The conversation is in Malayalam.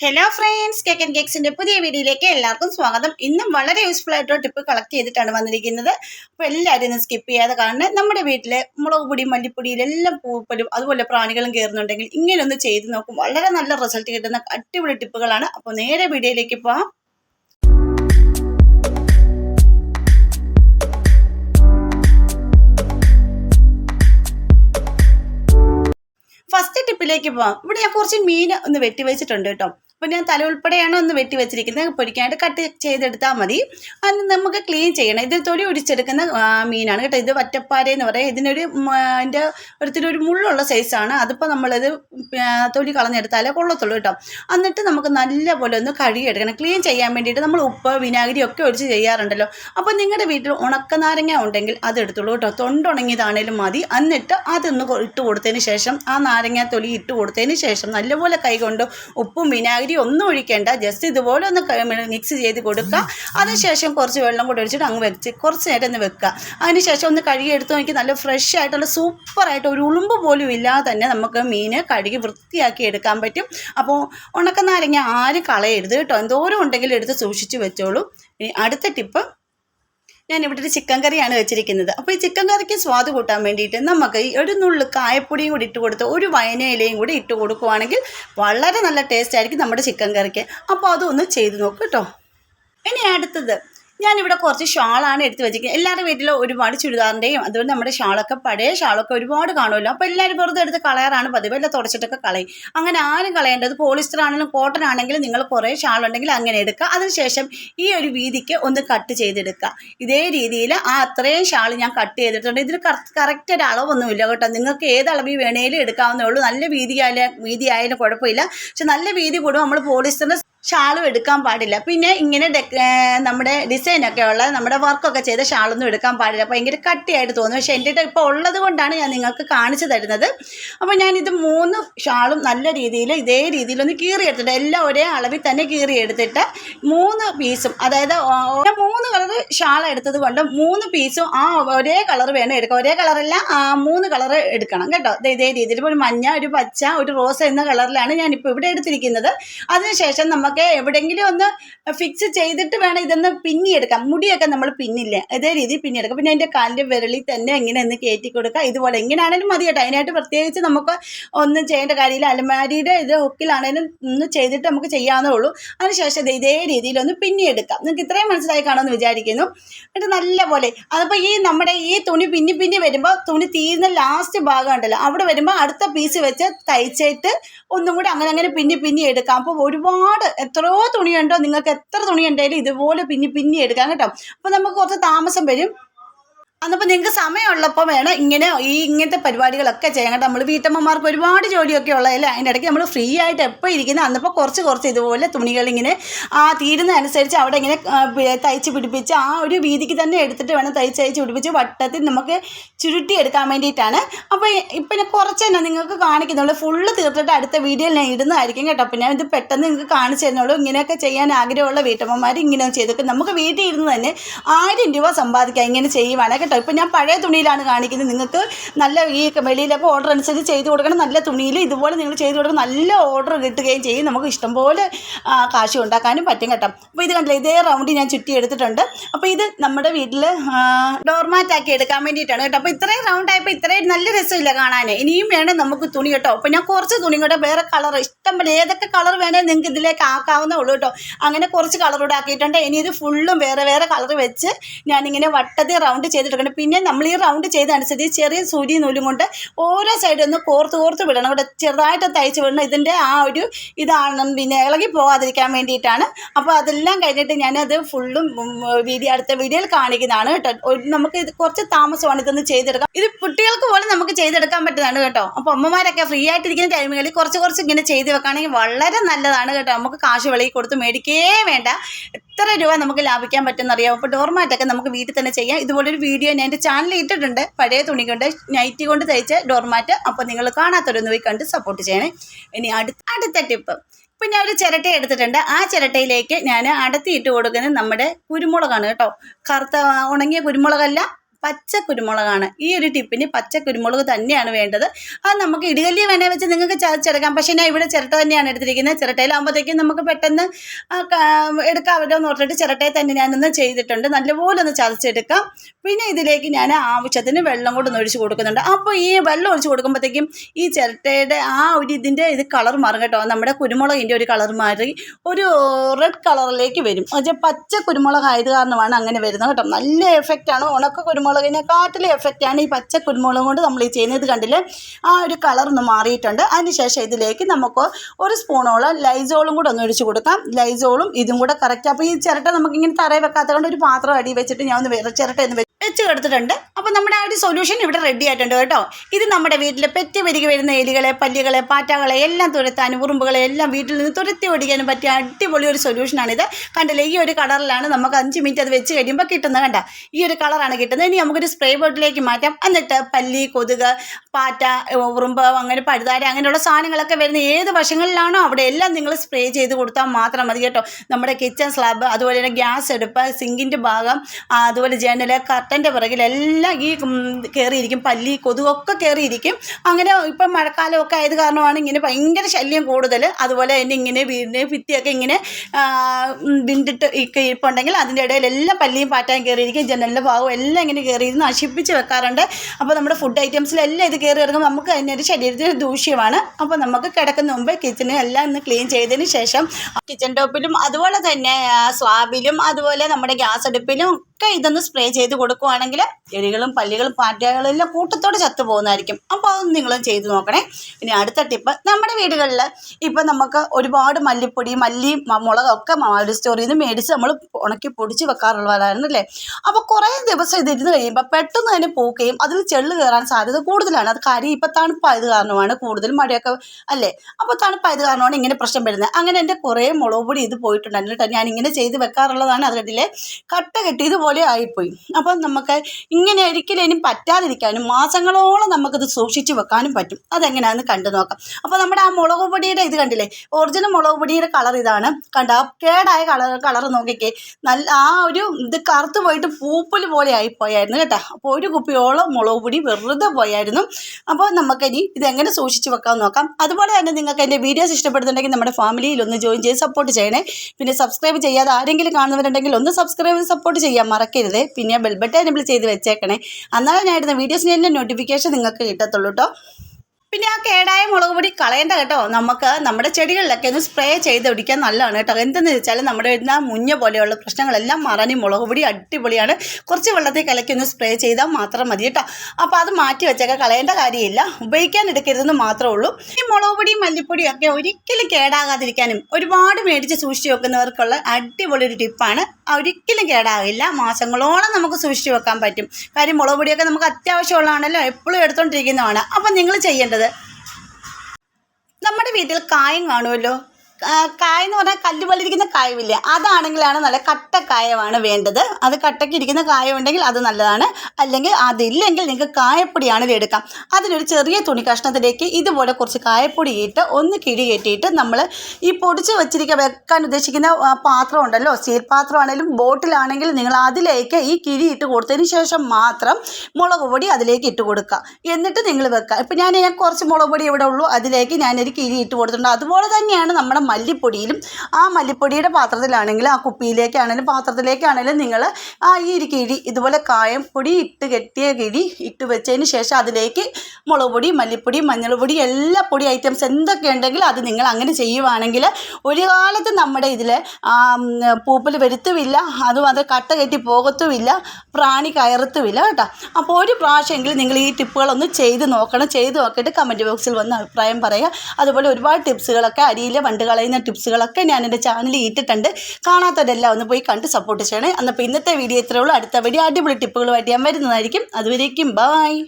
ഹലോ ഫ്രണ്ട്സ് കേക്ക് ആൻഡ് കേക്സിന്റെ പുതിയ വീഡിയോയിലേക്ക് എല്ലാവർക്കും സ്വാഗതം. ഇന്നും വളരെ യൂസ്ഫുൾ ആയിട്ടുള്ള ടിപ്പ് കളക്ട് ചെയ്തിട്ടാണ് വന്നിരിക്കുന്നത്. അപ്പോൾ എല്ലാവരും ഒന്ന് സ്കിപ്പ് ചെയ്യാതെ കാണണം നമ്മുടെ വീട്ടിലെ മുളക് പൊടി മല്ലിപ്പൊടിയിലെല്ലാം പൂപ്പലും അതുപോലെ പ്രാണികളും കയറുന്നുണ്ടെങ്കിൽ ഇങ്ങനെ ഒന്ന് ചെയ്ത് നോക്കും. വളരെ നല്ല റിസൾട്ട് കിട്ടുന്ന അടിപൊളി ടിപ്പുകളാണ് അപ്പോൾ നേരെ വീഡിയോയിലേക്ക് പോവാം. ഫസ്റ്റ് ടിപ്പിലേക്ക് പോവാം. ഇവിടെ ഞാൻ കുറച്ച് മീൻ ഒന്ന് വെട്ടി വെച്ചിട്ടുണ്ട് കേട്ടോ. അപ്പോൾ ഞാൻ തല ഉൾപ്പെടെയാണ് ഒന്ന് വെട്ടി വെച്ചിരിക്കുന്നത്. പൊരിക്കാനായിട്ട് കട്ട് ചെയ്തെടുത്താൽ മതി. അത് നമുക്ക് ക്ലീൻ ചെയ്യണം. ഇത് തൊലി ഒടിച്ചെടുക്കുന്ന മീനാണ് കേട്ടോ. ഇത് വറ്റപ്പാര എന്ന് പറയാം. ഇതിനൊരു അതിന്റെ ഒരുത്തിനൊരു മുള്ളുള്ള സൈസാണ് അതിപ്പോൾ നമ്മളത് തൊലി കളഞ്ഞെടുത്താലേ കൊള്ളത്തുള്ളൂ കേട്ടോ. എന്നിട്ട് നമുക്ക് നല്ലപോലെ ഒന്ന് കഴുകിയെടുക്കണം. ക്ലീൻ ചെയ്യാൻ വേണ്ടിയിട്ട് നമ്മൾ ഉപ്പ് വിനാഗിരി ഒക്കെ ഒഴിച്ച് ചെയ്യാറുണ്ടല്ലോ. അപ്പോൾ നിങ്ങളുടെ വീട്ടിൽ ഉണക്കനാരങ്ങ ഉണ്ടെങ്കിൽ അത് എടുത്തുള്ളൂ കേട്ടോ. തൊണ്ടുണങ്ങിയതാണേലും മതി. എന്നിട്ട് അതൊന്ന് ഇട്ട് കൊടുത്തതിന് ശേഷം ആ നാരങ്ങ തൊലി ഇട്ട് കൊടുത്തതിന് ശേഷം നല്ലപോലെ കൈകൊണ്ട് ഉപ്പും വിനാഗിരി ഒന്നും ഒഴിക്കേണ്ട. ജസ്റ്റ് ഇതുപോലെ ഒന്ന് മിക്സ് ചെയ്ത് കൊടുക്കുക. അതിനുശേഷം കുറച്ച് വെള്ളം കൂടി ഒഴിച്ചിട്ട് അങ്ങ് വെച്ച് കുറച്ച് നേരം ഒന്ന് വെക്കുക. അതിനുശേഷം ഒന്ന് കഴുകി എടുത്ത് നോക്കി നല്ല ഫ്രഷ് ആയിട്ടുള്ള സൂപ്പറായിട്ട് ഒരു ഉളുമ്പ് പോലും ഇല്ലാതെ തന്നെ നമുക്ക് മീൻ കഴുകി വൃത്തിയാക്കി എടുക്കാൻ പറ്റും. അപ്പോൾ ഉണക്കനാരങ്ങ ആരും കളയരുത് കേട്ടോ. എന്തോരം ഉണ്ടെങ്കിലും എടുത്ത് സൂക്ഷിച്ച് വെച്ചോളൂ. ഇനി അടുത്ത ടിപ്പ് ഞാൻ ഇവിടെ ഒരു ചിക്കൻ കറിയാണ് വെച്ചിരിക്കുന്നത്. അപ്പോൾ ഈ ചിക്കൻ കറിക്ക് സ്വാദ് കൂട്ടാൻ വേണ്ടിയിട്ട് നമുക്ക് ഒരു നുള്ളു കായപ്പൊടിയും കൂടി ഇട്ട് കൊടുത്ത് ഒരു വയനയിലയും കൂടി ഇട്ട് കൊടുക്കുവാണെങ്കിൽ വളരെ നല്ല ടേസ്റ്റ് ആയിരിക്കും നമ്മുടെ ചിക്കൻ കറിക്ക്. അപ്പോൾ അതൊന്ന് ചെയ്ത് നോക്ക് കേട്ടോ ഇനി അടുത്തത്. ഞാനിവിടെ കുറച്ച് ഷാളാണ് എടുത്ത് വെച്ചിരിക്കുന്നത്. എല്ലാവരുടെ വീട്ടിലും ഒരുപാട് ചുരിദാറിന്റെയും അതുപോലെ നമ്മുടെ ഷാളൊക്കെ പഴയ ഷാളൊക്കെ ഒരുപാട് കാണുമല്ലോ. അപ്പോൾ എല്ലാവരും വെറുതെ എടുത്ത് കളയാറാണ് പതിവ്. എല്ലാം തുടച്ചിട്ടൊക്കെ കളയും. അങ്ങനെ ആരും കളയേണ്ടത് പോളിസ്റ്റർ ആണെങ്കിലും കോട്ടൺ ആണെങ്കിലും നിങ്ങൾ കുറേ ഷാൾ ഉണ്ടെങ്കിൽ അങ്ങനെ എടുക്കുക. അതിനുശേഷം ഈ ഒരു വീതിക്ക് ഒന്ന് കട്ട് ചെയ്തെടുക്കുക. ഇതേ രീതിയിൽ ആ അത്രയും ഷാൾ ഞാൻ കട്ട് ചെയ്തിട്ടുണ്ട്. ഇതിൽ കറക്റ്റ് ഒരു അളവൊന്നുമില്ല കേട്ടോ. നിങ്ങൾക്ക് ഏത് അളവിൽ വേണേലും എടുക്കാവുന്നേ ഉള്ളൂ. നല്ല വീതി ആയാലും വീതി ആയാലും കുഴപ്പമില്ല. പക്ഷെ നല്ല വീതി കൂടും നമ്മൾ പോളിസ്റ്ററിന്റെ ഷാളും എടുക്കാൻ പാടില്ല. പിന്നെ ഇങ്ങനെ നമ്മുടെ ഡിസൈനൊക്കെ ഉള്ള നമ്മുടെ വർക്കൊക്കെ ചെയ്ത ഷാളൊന്നും എടുക്കാൻ പാടില്ല. അപ്പോൾ ഭയങ്കര കട്ടിയായിട്ട് തോന്നും. പക്ഷേ എന്റെ ഇപ്പോൾ ഉള്ളത് കൊണ്ടാണ് ഞാൻ നിങ്ങൾക്ക് കാണിച്ചു തരുന്നത്. അപ്പോൾ ഞാനിത് മൂന്ന് ഷാളും നല്ല രീതിയിൽ ഇതേ രീതിയിലൊന്ന് കീറിയെടുത്തിട്ട് എല്ലാം ഒരേ അളവിൽ തന്നെ കീറിയെടുത്തിട്ട് മൂന്ന് പീസും അതായത് മൂന്ന് കളർ ഷാൾ എടുത്തത് കൊണ്ട് മൂന്ന് പീസും ആ ഒരേ കളർ വേണം എടുക്കാം ഒരേ കളറല്ല ആ മൂന്ന് കളർ എടുക്കണം കേട്ടോ. ഇതേ രീതിയിൽ ഇപ്പോൾ ഒരു മഞ്ഞ ഒരു പച്ച ഒരു റോസ് എന്ന കളറിലാണ് ഞാനിപ്പോൾ ഇവിടെ എടുത്തിരിക്കുന്നത്. അതിനുശേഷം നമുക്ക് എവിടെയെങ്കിലും ഒന്ന് ഫിക്സ് ചെയ്തിട്ട് വേണം ഇതൊന്ന് പിന്നിയെടുക്കാം മുടിയൊക്കെ നമ്മൾ പിന്നില്ലേ? അതേ രീതിയിൽ പിന്നിയെടുക്കാം. പിന്നെ അതിന്റെ കാലിന്റെ വിരളിൽ തന്നെ ഇങ്ങനെ ഒന്ന് കയറ്റി കൊടുക്കുക. ഇതുപോലെ എങ്ങനെയാണെങ്കിലും മതി കേട്ടോ. അതിനായിട്ട് പ്രത്യേകിച്ച് നമുക്ക് ഒന്നും ചെയ്യേണ്ട കാര്യമില്ല. അലമാരിയുടെ ഇത് ഹുക്കിലാണെങ്കിലും ഒന്ന് ചെയ്തിട്ട് നമുക്ക് ചെയ്യാവുന്നേ ഉള്ളൂ. അതിനുശേഷം ഇത് ഇതേ രീതിയിലൊന്ന് പിന്നിയെടുക്കാം. നിങ്ങൾക്ക് ഇത്രയും മനസ്സിലായി കാണുമെന്ന് വിചാരിക്കുന്നു. എന്നിട്ട് നല്ലപോലെ അതിപ്പോൾ ഈ നമ്മുടെ ഈ തുണി പിന്നി പിന്നി വരുമ്പോൾ തുണി തീരുന്ന ലാസ്റ്റ് ഭാഗം ഉണ്ടല്ലോ. അവിടെ വരുമ്പോൾ അടുത്ത പീസ് വെച്ച് തയ്ച്ചിട്ട് ഒന്നും കൂടി അങ്ങനെ അങ്ങനെ പിന്നി പിന്നി എടുക്കാം. അപ്പോൾ ഒരുപാട് എത്രയോ തുണിയുണ്ടോ നിങ്ങൾക്ക് എത്ര തുണി ഇതുപോലെ പിന്നി പിന്നി എടുക്കാം കേട്ടോ. അപ്പോൾ നമുക്ക് കുറച്ച് താമസം വരും. അന്നപ്പോൾ നിങ്ങൾക്ക് സമയമുള്ളപ്പോൾ വേണം ഇങ്ങനെ ഈ ഇങ്ങനത്തെ പരിപാടികളൊക്കെ ചെയ്യാൻ. കേട്ടോ നമ്മൾ വീട്ടമ്മമാർക്ക് ഒരുപാട് ജോലിയൊക്കെ ഉള്ളതല്ലേ അതിന്റെ ഇടയ്ക്ക് നമ്മൾ ഫ്രീ ആയിട്ട് എപ്പോൾ ഇരിക്കുന്നത് അന്നപ്പോൾ കുറച്ച് കുറച്ച് ഇതുപോലെ തുണികൾ ഇങ്ങനെ ആ തീരുന്ന അനുസരിച്ച് അവിടെ ഇങ്ങനെ തയ്ച്ച് പിടിപ്പിച്ച് ആ ഒരു വീതിക്ക് തന്നെ എടുത്തിട്ട് വേണം തയ്ച്ച് തയ്ച്ച് പിടിപ്പിച്ച് വട്ടത്തിൽ നമുക്ക് ചുരുട്ടി എടുക്കാൻ വേണ്ടിയിട്ടാണ്. അപ്പോൾ ഇപ്പം കുറച്ച് തന്നെ നിങ്ങൾക്ക് കാണിക്കുന്നുള്ളൂ. ഫുള്ള് തീർത്തിട്ട് അടുത്ത വീഡിയോയിൽ ഞാൻ ഇടുന്നതായിരിക്കും കേട്ടോ. പിന്നെ ഇത് പെട്ടെന്ന് നിങ്ങൾക്ക് കാണിച്ചു തരുന്നുള്ളൂ. ഇങ്ങനെയൊക്കെ ചെയ്യാൻ ആഗ്രഹമുള്ള വീട്ടമ്മമാർ ഇങ്ങനെ ചെയ്തൊക്കെ. നമുക്ക് വീട്ടിൽ ഇരുന്ന് തന്നെ ആയിരം രൂപ സമ്പാദിക്കാം ഇങ്ങനെ ചെയ്യുവാണ് കേട്ടോ. ഇപ്പം ഞാൻ പഴയ തുണിയിലാണ് കാണിക്കുന്നത്. നിങ്ങൾക്ക് നല്ല ഈ വെളിയിലപ്പോൾ ഓർഡർ അനുസരിച്ച് ചെയ്ത് കൊടുക്കണം. നല്ല തുണിയിൽ ഇതുപോലെ നിങ്ങൾ ചെയ്ത് കൊടുക്കണം. നല്ല ഓർഡർ കിട്ടുകയും ചെയ്യും. നമുക്ക് ഇഷ്ടംപോലെ കാശ് ഉണ്ടാക്കാനും പറ്റും കേട്ടോ. അപ്പോൾ ഇത് കണ്ടില്ല ഇതേ റൗണ്ട് ഞാൻ ചുറ്റി എടുത്തിട്ടുണ്ട്. അപ്പോൾ ഇത് നമ്മുടെ വീട്ടിൽ ഡോർമാറ്റ് ആക്കി എടുക്കാൻ വേണ്ടിയിട്ടാണ് കേട്ടോ. അപ്പോൾ ഇത്രയും റൗണ്ട് ആയപ്പോൾ ഇത്രയും നല്ല രസമില്ല കാണാൻ ഇനിയും വേണം നമുക്ക് തുണി കേട്ടോ. അപ്പോൾ ഞാൻ കുറച്ച് തുണി കൂടെ വേറെ കളർ ഇഷ്ടം പോലെ ഏതൊക്കെ കളർ വേണേൽ നിങ്ങൾക്ക് ഇതിലേക്ക് ആക്കാവുന്നേ ഉള്ളൂ കേട്ടോ. അങ്ങനെ കുറച്ച് കളർ കൂടെ ആക്കിയിട്ടുണ്ട്. ഇനി ഇത് ഫുള്ളും വേറെ വേറെ കളർ വെച്ച് ഞാനിങ്ങനെ വട്ടത്തിൽ റൗണ്ട് ചെയ്തെടുക്കണം പിന്നെ നമ്മൾ ഈ റൗണ്ട് ചെയ്തനുസരിച്ച് ചെറിയ സൂചി നൂലും കൊണ്ട് ഓരോ സൈഡിൽ ഒന്ന് കോർത്ത് കോർത്ത് വിടണം. ഇവിടെ ചെറുതായിട്ട് തയ്ച്ച് വിടണം. ഇതിന്റെ ആ ഒരു ഇതാണ്. പിന്നെ ഇളകി പോകാതിരിക്കാൻ വേണ്ടിയിട്ടാണ്. അപ്പോൾ അതെല്ലാം കഴിഞ്ഞിട്ട് ഞാനത് ഫുള്ളും വീഡിയോ അടുത്ത വീഡിയോയിൽ കാണിക്കുന്നതാണ് കേട്ടോ. നമുക്ക് ഇത് കുറച്ച് താമസമാണ് ഇതൊന്ന് ചെയ്തെടുക്കാം. ഇത് കുട്ടികൾക്ക് പോലും നമുക്ക് ചെയ്തെടുക്കാൻ പറ്റുന്നതാണ് കേട്ടോ. അപ്പോൾ അമ്മമാരൊക്കെ ഫ്രീ ആയിട്ടിരിക്കുന്ന ടൈമുകളിൽ കുറച്ച് കുറച്ച് ഇങ്ങനെ ചെയ്ത് വെക്കുകയാണെങ്കിൽ വളരെ നല്ലതാണ് കേട്ടോ. നമുക്ക് കാശ് വിളകി കൊടുത്ത് മേടിക്കേ വേണ്ട. എത്ര രൂപ നമുക്ക് ലാഭിക്കാൻ പറ്റുമെന്ന് അറിയാം. അപ്പോൾ ഡോർമാറ്റൊക്കെ നമുക്ക് വീട്ടിൽ തന്നെ ചെയ്യാം. ഇതുപോലൊരു വീഡിയോ ഞാൻ എന്റെ ചാനലിൽ ഇട്ടിട്ടുണ്ട്. പഴയ തുണി കൊണ്ട് നൈറ്റി കൊണ്ട് തയ്ച്ച ഡോർമാറ്റ്. അപ്പോൾ നിങ്ങൾ കാണാത്തവരൊന്ന് പോയി കണ്ട് സപ്പോർട്ട് ചെയ്യണേ. ഇനി അടുത്ത അടുത്ത ടിപ്പ് ഇപ്പം ഞാൻ ഒരു ചിരട്ട എടുത്തിട്ടുണ്ട്. ആ ചിരട്ടയിലേക്ക് ഞാൻ അടത്തിയിട്ട് കൊടുക്കുന്നത് നമ്മുടെ കുരുമുളകാണ് കേട്ടോ. കറുത്ത ഉണങ്ങിയ കുരുമുളകല്ല പച്ച കുരുമുളകാണ് ഈ ഒരു ടിപ്പിന് പച്ച കുരുമുളക് തന്നെയാണ് വേണ്ടത്. അത് നമുക്ക് ഇടുകല്ലി വേണേ വെച്ച് നിങ്ങൾക്ക് ചതച്ചെടുക്കാം. പക്ഷേ ഞാൻ ഇവിടെ ചിരട്ട തന്നെയാണ് എടുത്തിരിക്കുന്നത്. ചിരട്ടയിലാകുമ്പോഴത്തേക്കും നമുക്ക് പെട്ടെന്ന് എടുക്കാമല്ലോ എന്ന് പറഞ്ഞിട്ട് ചിരട്ടയിൽ തന്നെ ഞാനൊന്ന് ചെയ്തിട്ടുണ്ട്. നല്ലപോലെ ഒന്ന് ചതച്ചെടുക്കാം. പിന്നെ ഇതിലേക്ക് ഞാൻ ആവശ്യത്തിന് വെള്ളം കൂടെ ഒന്ന് ഒഴിച്ച് കൊടുക്കുന്നുണ്ട്. അപ്പോൾ ഈ വെള്ളം ഒഴിച്ച് കൊടുക്കുമ്പോഴത്തേക്കും ഈ ചിരട്ടയുടെ ആ ഒരു ഇതിന്റെ ഇത് കളർ മാറും കേട്ടോ. നമ്മുടെ കുരുമുളകിന്റെ ഒരു കളർ മാറി ഒരു റെഡ് കളറിലേക്ക് വരും. പച്ച കുരുമുളക് ആയത് കാരണമാണ് അങ്ങനെ വരുന്നത് കേട്ടോ. നല്ല എഫക്റ്റാണ് ഉണക്ക കുരുമുളകിനെക്കാട്ടിലെ എഫക്റ്റാണ് ഈ പച്ച കുരുമുളക് കൊണ്ട് നമ്മൾ ഈ ചെയ്യുന്നത്. കണ്ടില്ലേ? ആ ഒരു കളർ ഒന്ന് മാറിയിട്ടുണ്ട്. അതിനുശേഷം ഇതിലേക്ക് നമുക്ക് ഒരു സ്പൂണോളം ലൈസോളും കൂടെ ഒന്ന് ഒഴിച്ചു കൊടുക്കാം. ലൈസോളും ഇതും കൂടെ കറക്റ്റ് അപ്പോൾ ഈ ചിരട്ട നമുക്കിങ്ങനെ തറയിൽ വെക്കാത്തത് കൊണ്ട് ഒരു പാത്രം അടി വെച്ചിട്ട് ഞാൻ ഒന്ന് വേറെ ചിരട്ട എന്ന് വെച്ച് കൊടുത്തിട്ടുണ്ട്. അപ്പോൾ നമ്മുടെ ആ ഒരു സൊല്യൂഷൻ ഇവിടെ റെഡി ആയിട്ടുണ്ട് കേട്ടോ. ഇത് നമ്മുടെ വീട്ടിലെ പെറ്റി പെരുകി വരുന്ന എലികളെ പല്ലികളെ പാറ്റകളെ എല്ലാം തുരത്താനും ഉറുമ്പുകളെ എല്ലാം വീട്ടിൽ നിന്ന് തുരത്തി ഓടിക്കാനും പറ്റിയ അടിപൊളി ഒരു സൊല്യൂഷനാണിത് കണ്ടില്ലേ? ഈ ഒരു കളറിലാണ് നമുക്ക് അഞ്ച് മിനിറ്റ് അത് വെച്ച് കഴിയുമ്പോൾ കിട്ടുന്നത് കണ്ട. ഈ ഒരു കളറാണ് കിട്ടുന്നത്. ഇനി നമുക്കൊരു സ്പ്രേ ബോട്ടിലേക്ക് മാറ്റാം. എന്നിട്ട് പല്ലി കൊതുക് പാറ്റ ഉറുമ്പ് അങ്ങനെ പഴുതാര അങ്ങനെയുള്ള സാധനങ്ങളൊക്കെ വരുന്ന ഏത് വശങ്ങളിലാണോ അവിടെ എല്ലാം നിങ്ങൾ സ്പ്രേ ചെയ്ത് കൊടുത്താൽ മാത്രം മതി കേട്ടോ. നമ്മുടെ കിച്ചൺ സ്ലാബ് അതുപോലെ തന്നെ ഗ്യാസ് എടുപ്പ് സിങ്കിന്റെ ഭാഗം അതുപോലെ ജനൽ കർട്ടന്റെ പിറകിലെല്ലാം ഈ കയറിയിരിക്കും പല്ലി കൊതുകൊക്കെ കയറിയിരിക്കും അങ്ങനെ ഇപ്പം മഴക്കാലമൊക്കെ ആയത് കാരണമാണ് ഇങ്ങനെ ഭയങ്കര ശല്യം കൂടുതൽ. അതുപോലെ തന്നെ ഇങ്ങനെ വീടിന് ഭിത്തിയൊക്കെ ഇങ്ങനെ വിണ്ടിട്ട് ഇരിപ്പുണ്ടെങ്കിൽ അതിന്റെ ഇടയിലെല്ലാം പല്ലിയും പാറ്റാൻ കയറിയിരിക്കും ജനലിന്റെ ഭാഗവും എല്ലാം ഇങ്ങനെ കയറിയിരുന്ന് നശിപ്പിച്ച് വെക്കാറുണ്ട്. അപ്പോൾ നമ്മുടെ ഫുഡ് ഐറ്റംസിലെല്ലാം ഇത് കയറി ഇറങ്ങും നമുക്ക് അതിന്റെ ഒരു ശരീരത്തിന് ദൂഷ്യമാണ്. അപ്പോൾ നമുക്ക് കിടക്കുന്ന മുമ്പ് കിച്ചണ് എല്ലാം ഒന്ന് ക്ലീൻ ചെയ്തതിന് ശേഷം കിച്ചൺ ടോപ്പിലും അതുപോലെ തന്നെ സ്ലാബിലും അതുപോലെ നമ്മുടെ ഗ്യാസ് അടുപ്പിലും ഒക്കെ ഇതൊന്ന് സ്പ്രേ ചെയ്ത് കൊടുക്കുവാണെങ്കിൽ എലികളും പല്ലികളും പാറ്റകളും എല്ലാം കൂട്ടത്തോടെ ചത്തു പോകുന്നതായിരിക്കും. അപ്പോൾ അതൊന്നും നിങ്ങളും ചെയ്ത് നോക്കണേ. ഇനി അടുത്ത ടിപ്പ് നമ്മുടെ വീടുകളിൽ ഇപ്പം നമുക്ക് ഒരുപാട് മല്ലിപ്പൊടി മല്ലി മുളകൊക്കെ മാടി സ്റ്റോറിൽ നിന്ന് മേടിച്ച് നമ്മൾ ഉണക്കി പൊടിച്ച് വെക്കാറുള്ളവരായിരുന്നു അല്ലേ? അപ്പോൾ കുറേ ദിവസം ഇതിരുന്ന് കഴിയുമ്പോൾ പെട്ടെന്ന് തന്നെ പൂക്കുകയും അതിൽ ചെള്ള് കയറാൻ സാധ്യത കൂടുതലാണ്. അത് കാര്യം ഇപ്പം തണുപ്പായത് കാരണമാണ് കൂടുതൽ മഴയൊക്കെ അല്ലേ? അപ്പോൾ തണുപ്പായത് കാരണമാണ് ഇങ്ങനെ പ്രശ്നം വരുന്നത്. അങ്ങനെ എന്റെ കുറേ മുളക് പൊടി ഇത് പോയിട്ടുണ്ടായിരുന്നു കേട്ടോ ഞാൻ ഇങ്ങനെ ചെയ്ത് വെക്കാറുള്ളതാണ്. അതിലെ കട്ട കെട്ടി ഇതുപോലെ ആയിപ്പോയി. അപ്പം നമുക്ക് ഇങ്ങനെ ഒരിക്കലും ഇനി പറ്റാതിരിക്കാനും മാസങ്ങളോളം നമുക്കിത് സൂക്ഷിച്ചു വെക്കാനും പറ്റും. അതെങ്ങനെയാണെന്ന് കണ്ടു നോക്കാം. അപ്പോൾ നമ്മുടെ ആ മുളക് പൊടിയുടെ ഇത് കണ്ടില്ലേ? ഒറിജിനൽ മുളക് പൊടിയുടെ കളർ ഇതാണ്. കണ്ട? കേടായ കളർ കളർ നോക്കിക്കേ. നല്ല ആ ഒരു ഇത് കറുത്ത് പോയിട്ട് പൂപ്പൽ പോലെ ആയിപ്പോയായിരുന്നു കേട്ടോ. അപ്പോൾ ഒരു കുപ്പിയോളം മുളക് പൊടി വെറുതെ പോയായിരുന്നു. അപ്പോൾ നമുക്കിനി ഇതെങ്ങനെ സൂക്ഷിച്ച് വെക്കാമെന്ന് നോക്കാം. അതുപോലെ തന്നെ നിങ്ങൾക്ക് എന്റെ വീഡിയോസ് ഇഷ്ടപ്പെടുന്നുണ്ടെങ്കിൽ നമ്മുടെ ഫാമിലിയിൽ ഒന്ന് ജോയിൻ ചെയ്ത് സപ്പോർട്ട് ചെയ്യണേ. പിന്നെ സബ്സ്ക്രൈബ് ചെയ്യാതെ ആരെങ്കിലും കാണുന്നവരുണ്ടെങ്കിൽ ഒന്ന് സബ്സ്ക്രൈബ് സപ്പോർട്ട് ചെയ്യാൻ മറക്കരുത്. പിന്നെ ബെൽബട്ടൺ എനബിൾ ചെയ്ത് വെച്ചേക്കണേ. എന്നാലും ഞാൻ ഇടുന്ന വീഡിയോസിന് തന്നെ നോട്ടിഫിക്കേഷൻ നിങ്ങൾക്ക് കിട്ടത്തുള്ളൂ കേട്ടോ പിന്നെ ആ കേടായ മുളക് പൊടി കളയണ്ട കേട്ടോ. നമുക്ക് നമ്മുടെ ചെടികളിലൊക്കെ ഒന്ന് സ്പ്രേ ചെയ്ത് പിടിക്കാൻ നല്ലതാണ് കേട്ടോ. എന്തെന്ന് വെച്ചാൽ നമ്മുടെ വരുന്ന മുഞ്ഞ പോലെയുള്ള പ്രശ്നങ്ങളെല്ലാം മാറാൻ ഈ മുളക് പൊടി അടിപൊളിയാണ്. കുറച്ച് വെള്ളത്തിൽ കലക്കി ഒന്ന് സ്പ്രേ ചെയ്താൽ മാത്രം മതി കേട്ടോ. അപ്പോൾ അത് മാറ്റി വെച്ചൊക്കെ. കളയേണ്ട കാര്യമില്ല. ഉപയോഗിക്കാൻ എടുക്കരുതെന്ന് മാത്രമേ ഉള്ളൂ. ഈ മുളക് പൊടിയും മല്ലിപ്പൊടിയും ഒക്കെ ഒരിക്കലും കേടാകാതിരിക്കാനും ഒരുപാട് മേടിച്ച് സൂക്ഷിച്ച് വെക്കുന്നവർക്കുള്ള അടിപൊളി ഒരു ടിപ്പാണ് ഒരിക്കലും കേടാകില്ല മാസങ്ങളോളം നമുക്ക് സൂക്ഷിച്ച് വെക്കാൻ പറ്റും. കാര്യം മുളക് പൊടിയൊക്കെ നമുക്ക് അത്യാവശ്യമുള്ളതാണല്ലോ. എപ്പോഴും എടുത്തുകൊണ്ടിരിക്കുന്നതാണ് അപ്പം നിങ്ങൾ ചെയ്യേണ്ടത് നമ്മുടെ വീട്ടിൽ കായം കാണുമല്ലോ? ആ, കായ എന്ന് പറഞ്ഞാൽ കല്ല് പോലെ ഇരിക്കുന്ന കായമില്ലേ അതാണെങ്കിലാണ് നല്ല കട്ടക്കായമാണ് വേണ്ടത്. അത് കട്ടയ്ക്ക് ഇരിക്കുന്ന ഉണ്ടെങ്കിൽ അത് നല്ലതാണ്. അല്ലെങ്കിൽ അതില്ലെങ്കിൽ നിങ്ങൾക്ക് കായപ്പൊടിയാണെങ്കിൽ എടുക്കാം. അതിനൊരു ചെറിയ തുണി കഷ്ണത്തിലേക്ക് ഇതുപോലെ കുറച്ച് കായപ്പൊടി ഇട്ട് ഒന്ന് കിഴി കെട്ടിയിട്ട് നമ്മൾ ഈ പൊടിച്ച് വെച്ചിരിക്കാൻ വെക്കാൻ ഉദ്ദേശിക്കുന്ന പാത്രം ഉണ്ടല്ലോ. സ്റ്റീൽ പാത്രമാണെങ്കിലും ബോട്ടിലാണെങ്കിലും നിങ്ങൾ അതിലേക്ക് ഈ കിഴി ഇട്ട് കൊടുത്തതിന് ശേഷം മാത്രം മുളക് പൊടി അതിലേക്ക് ഇട്ട് കൊടുക്കുക. എന്നിട്ട് നിങ്ങൾ വെക്കുക. ഇപ്പം ഞാൻ ഞാൻ കുറച്ച് മുളക് പൊടി ഇവിടെ ഉള്ളൂ. അതിലേക്ക് ഞാനൊരു കിഴി ഇട്ട് കൊടുത്തിട്ടുണ്ട്. അതുപോലെ തന്നെയാണ് നമ്മുടെ മല്ലിപ്പൊടിയിലും ആ മല്ലിപ്പൊടിയുടെ പാത്രത്തിലാണെങ്കിലും ആ കുപ്പിയിലേക്കാണെങ്കിലും പാത്രത്തിലേക്കാണെങ്കിലും നിങ്ങൾ ആ ഈ ഒരു കിഴി ഇതുപോലെ കായം പൊടി ഇട്ട് കെട്ടിയ കിഴി ഇട്ട് വെച്ചതിന് ശേഷം അതിലേക്ക് മുളക് പൊടി മല്ലിപ്പൊടി മഞ്ഞൾപ്പൊടി എല്ലാ പൊടി ഐറ്റംസ് എന്തൊക്കെ ഉണ്ടെങ്കിൽ അത് നിങ്ങൾ അങ്ങനെ ചെയ്യുവാണെങ്കിൽ ഒരു കാലത്ത് നമ്മുടെ ഇതിൽ പൂപ്പൽ വരുത്തുമില്ല അതും അത് കട്ട കെട്ടി പോകത്തുമില്ല പ്രാണി കയറത്തുമില്ല കേട്ടോ. അപ്പോൾ ഒരു പ്രാവശ്യമെങ്കിലും നിങ്ങൾ ഈ ടിപ്പുകളൊന്ന് ചെയ്ത് നോക്കണം. ചെയ്ത് നോക്കിയിട്ട് കമന്റ് ബോക്സിൽ വന്ന് അഭിപ്രായം പറയുക. അതുപോലെ ഒരുപാട് ടിപ്സുകളൊക്കെ അരിയിലെ വണ്ട് കളയുന്ന ടിപ്സുകളൊക്കെ ഞാൻ എന്റെ ചാനലിൽ ഇട്ടിട്ടുണ്ട്. കാണാത്തവരെല്ലാം ഒന്ന് പോയി കണ്ട് സപ്പോർട്ട് ചെയ്യണേ. അന്നപ്പോൾ ഇന്നത്തെ വീഡിയോ ഇത്രയേ ഉള്ളൂ. അടുത്ത വീഡിയോ അടിപൊളി ടിപ്പുകളുമായിട്ട് ഞാൻ വരുന്നതായിരിക്കും. അതുവരേക്കും ബായ്